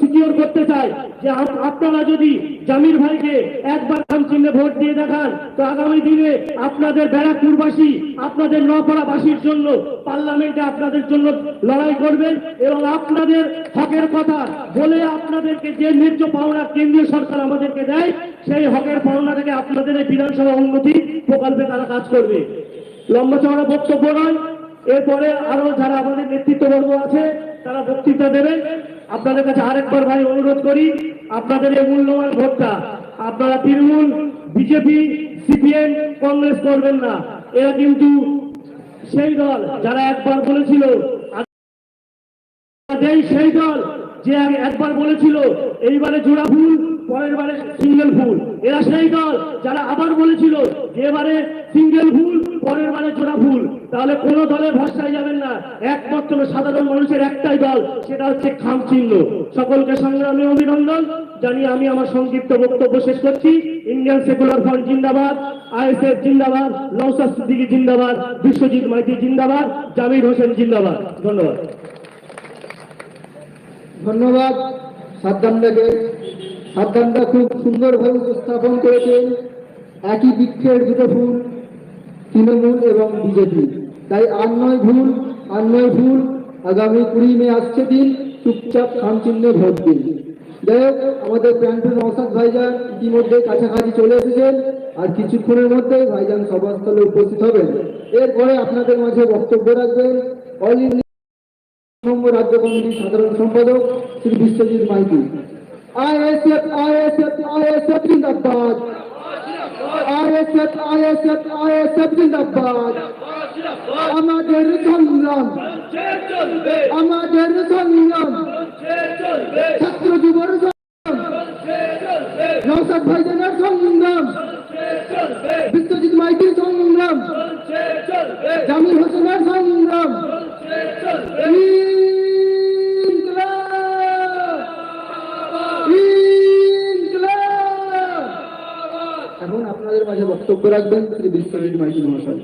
Secure করতে চাই যে আপনারা যদি জামির ভাইকে একবার ধান চিহ্নে ভোট দিয়ে দেখান, তো আগামী দিনে আপনাদের ব্যারাকপুরবাসী আপনাদের নপাড়াবাসীর জন্য পার্লামেন্টে আপনাদের জন্য লড়াই করবেন এবং আপনাদের হকের কথা বলে আপনাদেরকে যে ন্যায্য পাওনা কেন্দ্রীয় সরকার আমাদেরকে দেয়, সেই হকের পাওনা থেকে আপনাদের এই বিধানসভা উন্নতি প্রকল্পে তারা কাজ করবে। লম্বা চওড়া বক্তব্য নয়, এরপরে আরও যারা আমাদের নেতৃত্ববর্গ আছে, তারা বক্তৃতা দেবেন। আপনাদের কাছে আরেকবার ভাই অনুরোধ করি, আপনাদের এই মূল্যবান ভোটটা আপনারা তৃণমূল, বিজেপি, সিপিএম, কংগ্রেস করবেন না। এরা কিন্তু সেই দল যারা একবার বলেছিল সেই দল যে একবার বলেছিল, এইবারে জোড়া ফুল পরের বারে সিঙ্গেল ফুল। এরা সেই দল যারা আবার বলেছিল এবারে সিঙ্গেল ফুল, পরের বারে জোড়া ফুল। তাহলে কোন দলে ভরসায় যাবেন না। একমাত্র সাধারণ মানুষের একটাই দল, সেটা হচ্ছে খাম চিহ্ন। সকলকে সংগ্রামী অভিনন্দন। জানিয়ে আমি আমার সংক্ষিপ্ত বক্তব্য শেষ করছি। ইন্ডিয়ান সেকুলার ফ্রন্ট জিন্দাবাদ, আইএসএফ জিন্দাবাদ নৌসাদ সিদ্দিকী জিন্দাবাদ, বিশ্বজিৎ মাইতি জিন্দাবাদ, জামির হোসেন জিন্দাবাদ। ধন্যবাদ। ধন্যবাদ। সাদ্দামদাকে সাদ্দামদা খুব সুন্দরভাবে উপস্থাপন করেছেন। একই বৃক্ষের দুটো ফুল, তৃণমূল এবং বিজেপি। তাই আর নয় ভুল, আর নয় ভুল, আগামী কুড়ি মে আসছে দিন চুপচাপ খাম চিহ্নে ভোট দিন। যাই হোক, আমাদের প্যান্টু নওসাদ ভাইজান ইতিমধ্যে কাছাকাছি চলে এসেছেন আর কিছুক্ষণের মধ্যে ভাইজান সভাস্থলে উপস্থিত হবেন। এরপরে আপনাদের মাঝে বক্তব্য রাখবেন অল ইন্ডিয়া রাজ্য কমিটির সাধারণ সম্পাদক Shri Biswajit Maity. ISF ISF ISF জিন্দাবাদ আইএসএফ আইএসএফ আইএসএফ জিন্দাবাদ আমাদের সংগ্রাম আমাদের সংগ্রাম ছাত্র যুবর সংগ্রাম নৌসাদ ভাইজানের সংগ্রাম বিশ্বজিৎ মাইতির সংগ্রাম জামির হোসেনের সংগ্রাম বক্তব্য রাখবেন শ্রী বিশ্বজিৎ মাইতি মহাশয়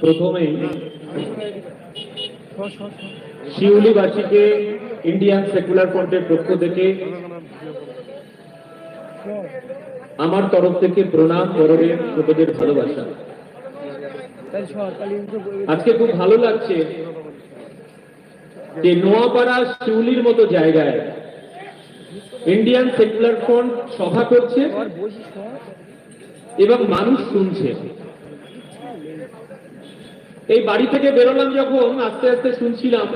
প্রথমে শিউলিবাসীকে ইন্ডিয়ান সেকুলার ফ্রন্টের পক্ষ থেকে আমার তরফ থেকে প্রণাম গরমের ছোটদের ভালোবাসা। আজকে খুব ভালো লাগছে। যে নোয়াপাড়া শিউলির মতো জায়গায় ইন্ডিয়ান সেকুলার ফ্রন্ট সভা করছে এবং মানুষ শুনছে। এই বাড়ি থেকে বেরোলাম যখন, আস্তে আস্তে শুনছিলাম,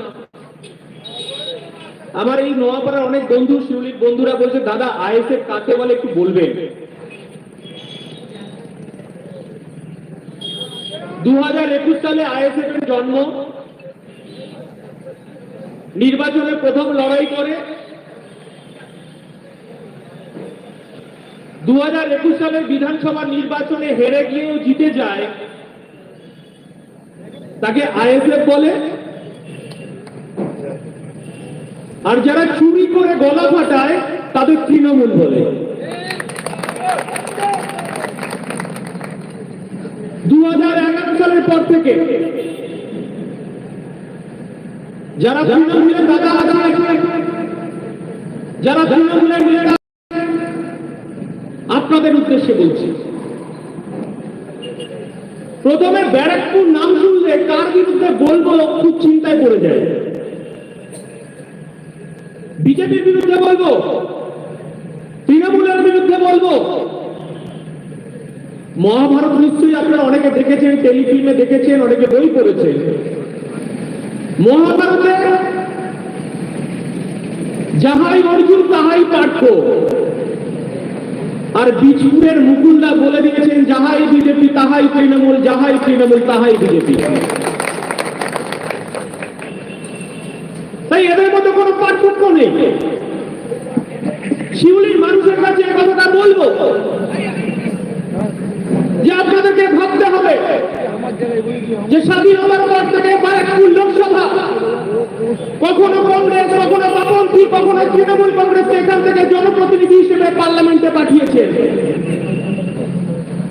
আমার এই নোয়াপাড়ার অনেক বন্ধু, শিউলির বন্ধুরা বলছে, দাদা, আইএসএফ কাকে বলে একটু বলবেন? দু হাজার একুশ সালে আইএসএফ এর জন্ম। নির্বাচনে প্রথম লড়াই করে দু হাজার একুশ সালের বিধানসভা নির্বাচনে হেরে গিয়েও জিতে যায়, তাকে আইএসএফ বলে। আর যারা চুরি করে গলা ফাটায়, তাদের তৃণমূল বলে। দু হাজার এগারো সালের পর থেকে যারা তৃণমূলের দাদা আছে যারা তৃণমূলের নেতা আপনাদের উদ্দেশ্যে বলছি। প্রথমে ব্যারাকপুর নাম শুনলে কার বিরুদ্ধে বলব খুব চিন্তায় পড়ে যায়। বিজেপির বিরুদ্ধে বলব, তৃণমূলের বিরুদ্ধে বলব। মহাভারত নিশ্চয়ই আপনারা অনেকে দেখেছেন, টেলিফিল্মে দেখেছেন, অনেকে বই পড়েছেন। মহাভারতে যাহাই অর্জুন, তাহাই পার্থ। আর বিষ্ণুরের মুকুলদা বলে দিয়েছেন, যাহাই বিজেপি, তাহাই তৃণমূল, যাহাই তৃণমূল, তাহাই বিজেপি তাই এদের মধ্যে কোনো পার্থক্য নেই শিউলির মানুষের কাছে এ কথাটা বলব যে আপনাদেরকে ভাবতে হবে যে স্বাধীন হওয়ার পর থেকে ব্যারাকপুর লোকসভা কখনো কংগ্রেস কখনো বামপন্থী তৃণমূল কংগ্রেস এখান থেকে জনপ্রতিনিধি হিসেবে পার্লামেন্টে পাঠিয়েছে।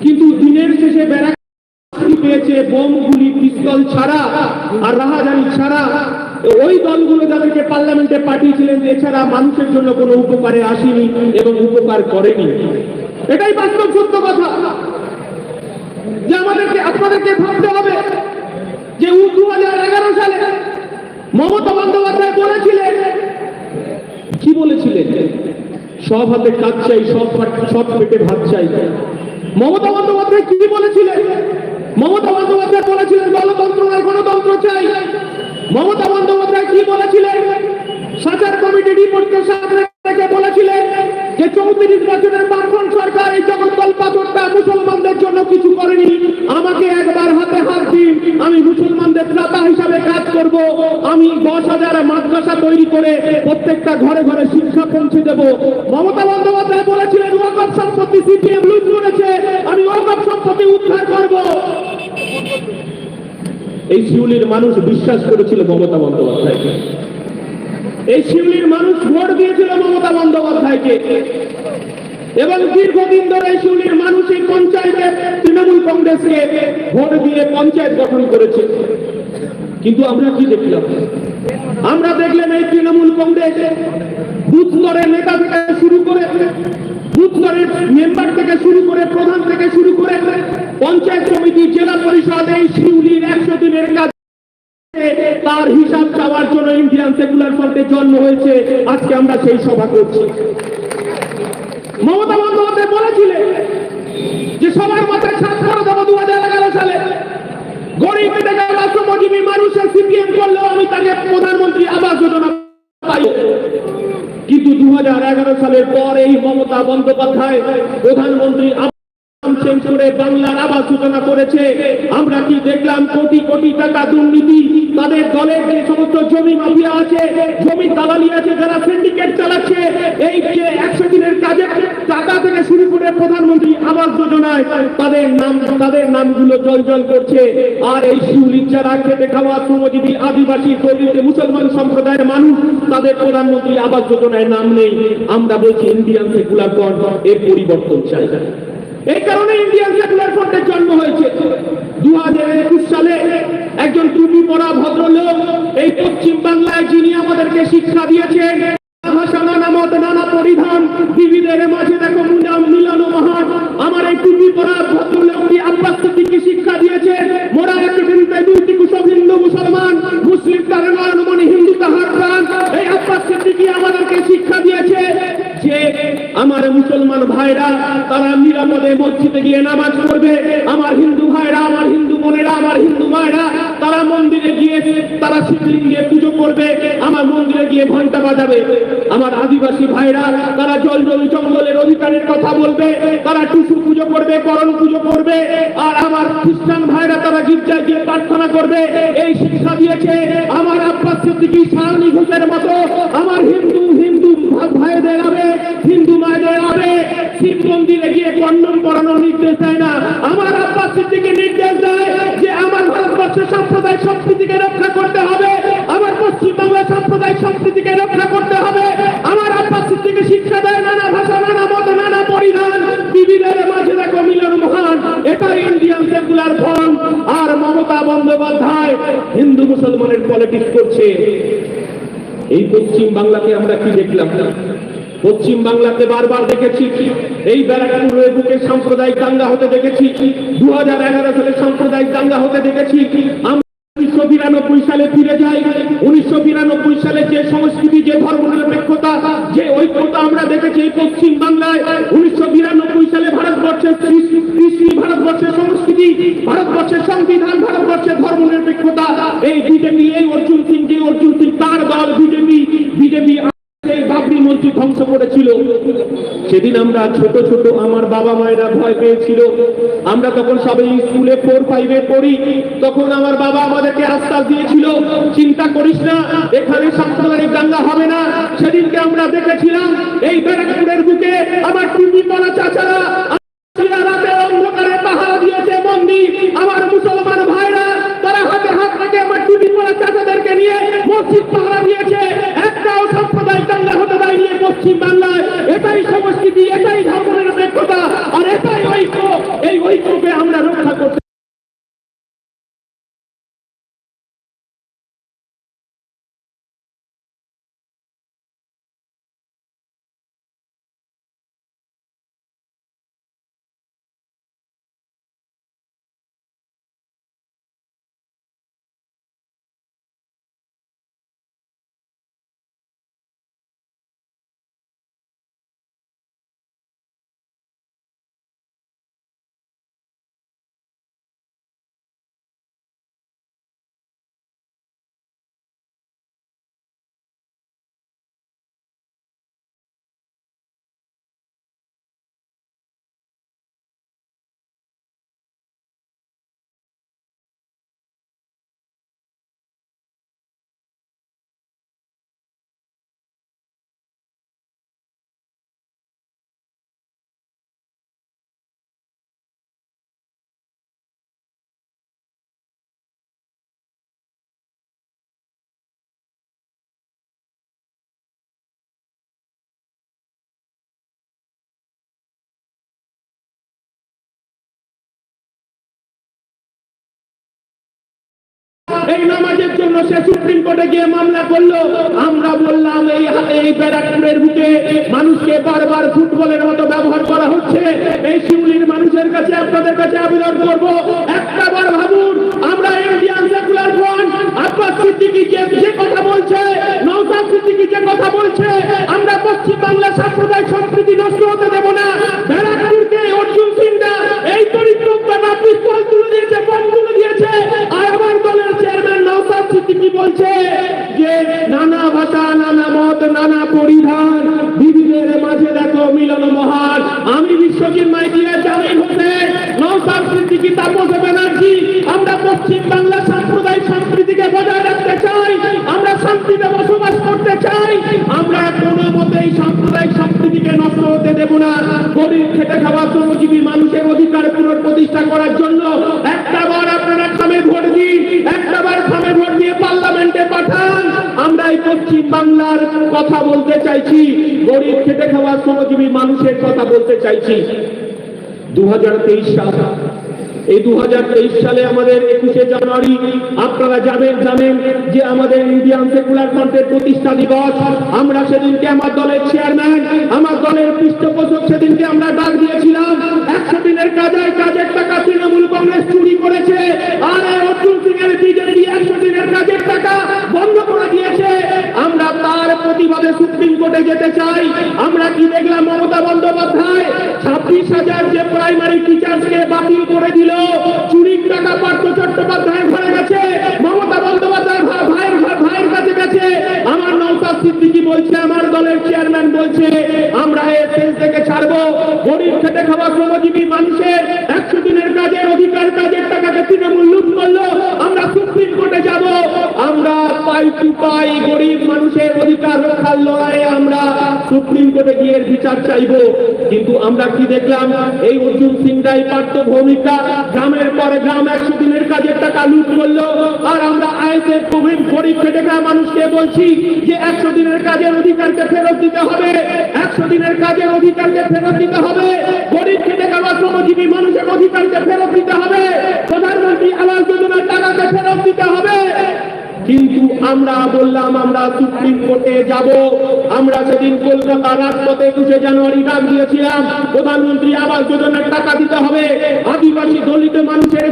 কিন্তু দিনের শেষে ব্যারাক পেয়েছে বোম গুলি দল ছাড়া আর রাহাজানি ছাড়া। ওই দলগুলো যাদেরকে পার্লামেন্টে পাঠিয়েছিলেন, এছাড়া মানুষের জন্য কোনো উপকারে আসেনি এবং উপকার করেনি। এটাই বাস্তব সত্য কথা। যে আমাদেরকে, আপনাদেরকে ভাবতে হবে যে দু হাজার এগারো সালে মমতা বন্দ্যোপাধ্যায় বলেছিলেন কি বলেছিলেন? সব হাতে কাজ চাই, সব সব পেটে ভাত চাই। মমতা বন্দ্যোপাধ্যায় কি বলেছিলেন? মমতা বন্দ্যোপাধ্যায় বলেছিলেন, গণতন্ত্র নয়, গণতন্ত্র চাই। মমতা বন্দ্যোপাধ্যায় কি বলেছিলেন? সাচার কমিটি রিপোর্টকে সাথে রেখে বলেছিলেন যে চৌত্রিশ বছরের বামফ্রন্ট সরকার এই জগদ্দল পাথরটা মুসলমানদের জন্য কিছু করেনি আমাকে একবার হাতে হাত দিন আমি মুসলমানদের ত্রাতা হিসাবে কাজ করব আমি দশ হাজার মাদ্রাসা তৈরি করে প্রত্যেকটা ঘরে ঘরে শিক্ষা পৌঁছে দেব। মমতা বন্দ্যোপাধ্যায় বলেছিলেন ওয়াকফ সম্পত্তি সিপিএম লুট করেছে, আমি ওয়াকফ সম্পত্তি উদ্ধার করব। এই শিউলির মানুষ বিশ্বাস করেছিল মমতা বন্দ্যোপাধ্যায়কে। এই শিউলির মানুষ ভোট দিয়েছিল মমতা বন্দ্যোপাধ্যায়কে। এবং দীর্ঘদিন ধরে শিউলির মানুষ এই পঞ্চায়েতে তৃণমূল কংগ্রেসকে ভোট দিয়ে পঞ্চায়েত গঠন করেছে। কিন্তু আমরা কি দেখলাম? আমরা দেখলাম এই তৃণমূল কংগ্রেস বুথ স্তরের নেতা থেকে শুরু করে, বুথ স্তরের মেম্বার থেকে শুরু করে, প্রধান থেকে শুরু করে, পঞ্চায়েত সমিতি, জেলা পরিষদ, এই শিউলির একশো দিনের কাজ তার হিসাব চাওয়ার জন্য ইন্ডিয়ান সেকুলার ফ্রন্টের জন্ম হয়েছে। আজকে আমরা সেই সভা করছি। মমতা বন্দ্যোপাধ্যায় বলেছিলেন যে সবার মাথায় দেবো দু হাজার এগারো সালে গরিব থেকে রাষ্ট্রমজীবী মানুষের সিপিএম করলেও আমি তাকে প্রধানমন্ত্রী আবাস যোজনা পাই। কিন্তু দু হাজার এগারো সালের পর এই মমতা বন্দ্যোপাধ্যায় প্রধানমন্ত্রী বাংলার আবাস করেছে। আমরা কি দেখলাম কোটি কোটি টাকা দুর্নীতি? তাদের দলের যে সমস্ত জমি মাফিয়া আছে, জমি দালালি আছে, যারা সিন্ডিকেট চালাচ্ছে, এই যে একশো দিনের টাকা থেকে শুরু করে প্রধানমন্ত্রী আবাস যোজনায় তাদের নাম, তাদের নামগুলো জল জল করছে। আর এই শিউলির যারা খেতে খাওয়া শ্রমজীবী আদিবাসী, দলিত, মুসলমান সম্প্রদায়ের মানুষ, তাদের প্রধানমন্ত্রী আবাস যোজনায় নাম নেই। আমরা বলছি ইন্ডিয়ান সেকুলার ফ্রন্ট, এর পরিবর্তন চাই এই কারণে ইন্ডিয়ান সেকুলার ফ্রন্টের জন্ম হয়েছে। দু হাজার একুশ সালে একজন টুপি পরা ভদ্রলোক এই পশ্চিম বাংলায় যিনি আমাদেরকে শিক্ষা দিয়েছেন ভাষা নানা মত নানা পরিধান বিবিধের মাঝে দেখো মুনাম মিলন মহান। আমার এই টুপি পরা ভদ্রলোকটি আব্বাস সিদ্দিকী শিক্ষা দিয়েছে। মোরা একটি বিরুদ্ধে দুইটি কুসব হিন্দু মুসলমান, মুসলিম তার নয়নমণি হিন্দু তাহার প্রাণ। এই আব্বাস সিদ্দিকী আমাদেরকে শিক্ষা দিয়েছে যে আমার মুসলমান ভাইরা, তারা নিরাপদে মসজিদে গিয়ে নামাজ পড়বে। আমার হিন্দু ভাইরা, আমার হিন্দু বোনেরা, আমার হিন্দু মায়েরা তারা মন্দিরে গিয়ে, তারা শিবলিঙ্গে পুজো করবে, আমার মন্দিরে গিয়ে ঘণ্টা বাজাবে। আমার আদিবাসী ভাইরা, তারা জল জল জঙ্গলের অধিকারের কথা বলবে, তারা টুসু পুজো করবে, করণ পুজো করবে, আর আমার খ্রিস্টান ভাইরা তারা গির্জায় গিয়ে প্রার্থনা করবে, এই শিক্ষা দিয়েছে আমার আব্বাস সিদ্দিকী সারণী ঘোষের মতো। আমার হিন্দু হিন্দু ভাইদের হবে হিন্দু মায়েদের হবে শিব মন্দিরে গিয়ে কন্ডম পরানোর নির্দেশ দেয় না। আমার আব্বাস সিদ্দিকী বন্দ্যোপাধ্যায় হিন্দু মুসলমানের পলিটিক্স করছে। এই পশ্চিম বাংলাতে আমরা কি দেখলাম? পশ্চিম বাংলাতে বারবার দেখেছি। এই ব্যারাকপুরের বুকে সাম্প্রদায়িক দাঙ্গা হতে দেখেছি। দু হাজার এগারো সালে সাম্প্রদায়িক দাঙ্গা হতে দেখেছি। উনিশশো বিরানব্বই সালে ফিরে যাই। উনিশশো বিরানব্বই সালে যে সংস্কৃতি, যে ধর্মনিরপেক্ষতা যে ঐক্যতা আমরা দেখেছি এই পশ্চিম বাংলায়, উনিশশো বিরানব্বই সালে ভারতবর্ষের কৃষি ভারতবর্ষের সংস্কৃতি, ভারতবর্ষের সংবিধান, ভারতবর্ষের ধর্মনিরপেক্ষতা এই বিজেপি, এই অর্জুন সিং যে অর্জুন সিং তার দল বিজেপি। বিজেপি মসজিদ ধ্বংস করেছিল। সেদিন আমরা ছোট ছোট আমার বাবা মায়েরা ভয় পেয়েছিল। আমরা তখন সবাই স্কুলে ফোর ফাইভে পড়ি। তখন আমার বাবা আমাদেরকে আশ্বাস দিয়েছিল, চিন্তা করিস না, এখানে দাঙ্গা হবে না। সেদিনকে আমরা দেখেছিলাম, এই ব্যারাকপুরের বুকে আমার পরা চাচারা এই নামাজের জন্য সে সুপ্রিম কোর্টে গিয়ে মামলা করল। আমরা বললাম, এই এই ব্যারাকপুরের বুকে মানুষকে বারবার ফুটবলের মতো ব্যবহার করা হচ্ছে। এই শিউলির মানুষের কাছে, আপনাদের কাছে আবেদন করব। একটা বার ভাবুন, আমরা Indian secular front, Abbas Siddiqui যে কথা বলছে নওসাদ সিদ্দিকী যে কথা বলছে, আমরা পশ্চিম বাংলা সাম্প্রদায়িক সম্প্রীতি নষ্ট হতে দেব না। ভাষা নানা মত, নানা পরিধান বিবিধের মাঝে দেখো মিলন মহান। আমি বিশ্বজিৎ জামিন হোসেন তাপস ব্যানার্জি, আমরা পশ্চিম সাম্প্রদায়িক সম্প্রীতিকে বজায় রাখতে চাই, আমরা শান্তিতে বসবাস করতে চাই, আমরা কোনো মতেই সাম্প্রদায়িক সম্প্রীতিকে নষ্ট হতে দেব না। গরিব খেটে খাওয়া শ্রমজীবী মানুষের অধিকার পুনঃপ্রতিষ্ঠা করার জন্য বাংলার কথা বলতে চাইছি, গরিব খেটে খাওয়া শ্রমজীবী মানুষের কথা বলতে চাইছি। দু সাল, এই দু সালে আমাদের একুশে জানুয়ারি, আপনারা যাবেন জানেন যে আমাদের ইন্ডিয়ান সেকুলার ফ্রন্টের প্রতিষ্ঠা দিবস, আমরা সেদিনকে আমার দলের চেয়ারম্যান, আমার দলের পৃষ্ঠপোষক সেদিনকে আমরা ডাক দিয়েছিলাম। একশো দিনের কাজে কাজের টাকা তৃণমূল কংগ্রেস চুরি করেছে, আর প্রতিবাদে সুপ্রিম কোর্টে যেতে চাই, আমরা কি দেখলাম মমতা বন্দ্যোপাধ্যায়? ছাব্বিশ হাজার যে প্রাইমারি টিচার্সকে বাতিল করে দিল, চুরির টাকা পার্থ চট্টোপাধ্যায় ঘরে গেছে, মমতা বন্দ্যোপাধ্যায় ভাইয়ের ভাইয়ের কাছে গেছে। আমার নৌসাদ সিদ্দিকি বলছে, আমার দলের চেয়ারম্যান বলছে, আমরা দেশ থেকে ছাড়বো। গরিব খেটে খাওয়া শ্রমজীবী মানুষের একশো দিনের কাজের অধিকার, কাজের টাকাকে তৃণমূল লুট করল। আমরা সুপ্রিম কোর্টে যাব। আমরা একশো দিনের কাজের মানুষকে বলছি যে একশো দিনের কাজের অধিকারকে ফেরত দিতে হবে। একশো দিনের কাজের অধিকারকে ফেরত দিতে হবে। গরিব খেটে খাওয়া শ্রমজীবী মানুষের অধিকারকে ফেরত দিতে হবে। প্রধানমন্ত্রী আবাস যোজনার টাকাকে ফেরত দিতে হবে। কিন্তু আমরা বললাম, আমরা সুপ্রিম কোর্টে যাব। আমরা সেদিন কলকাতা রাজপথে একুশে জানুয়ারি ডাক দিয়েছিলাম, প্রধানমন্ত্রী আবাস যোজনার টাকা দিতে হবে। আদিবাসী দলিত মানুষের